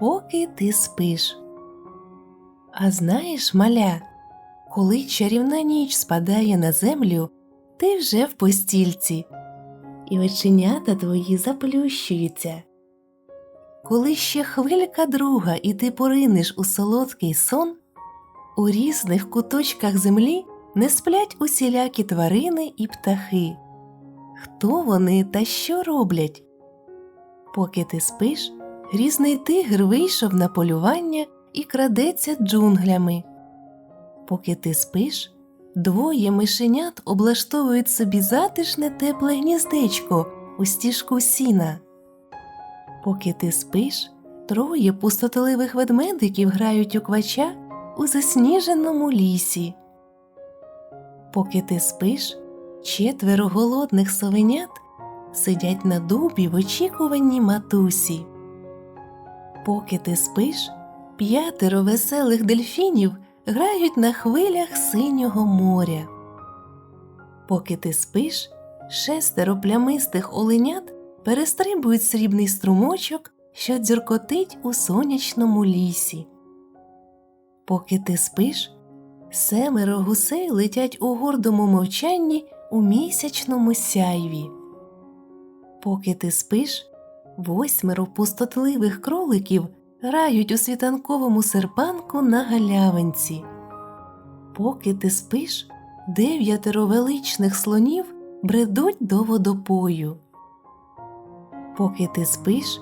поки ти спиш. А знаєш, маля, коли чарівна ніч спадає на землю, ти вже в постільці, і оченята твої заплющуються. Коли ще хвилька друга, і ти поринеш у солодкий сон, у різних куточках землі не сплять усілякі тварини і птахи. Хто вони та що роблять? Поки ти спиш, грізний тигр вийшов на полювання і крадеться джунглями. Поки ти спиш, двоє мишенят облаштовують собі затишне тепле гніздечко у стіжку сіна. Поки ти спиш, троє пустотливих ведмедиків грають у квача у засніженому лісі. Поки ти спиш, четверо голодних совенят сидять на дубі в очікуванні матусі. Поки ти спиш, п'ятеро веселих дельфінів грають на хвилях синього моря. Поки ти спиш, шестеро плямистих оленят перестрибують срібний струмочок, що дзюркотить у сонячному лісі. Поки ти спиш, семеро гусей летять у гордому мовчанні у місячному сяйві. Поки ти спиш, восьмеро пустотливих кроликів грають у світанковому серпанку на галявинці. Поки ти спиш, дев'ятеро величних слонів бредуть до водопою. Поки ти спиш,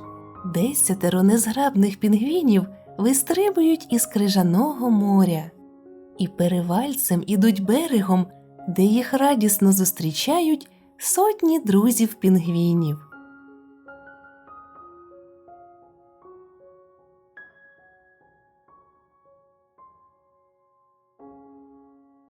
десятеро незграбних пінгвінів вистрибують із крижаного моря і перевальцем ідуть берегом, де їх радісно зустрічають сотні друзів пінгвінів.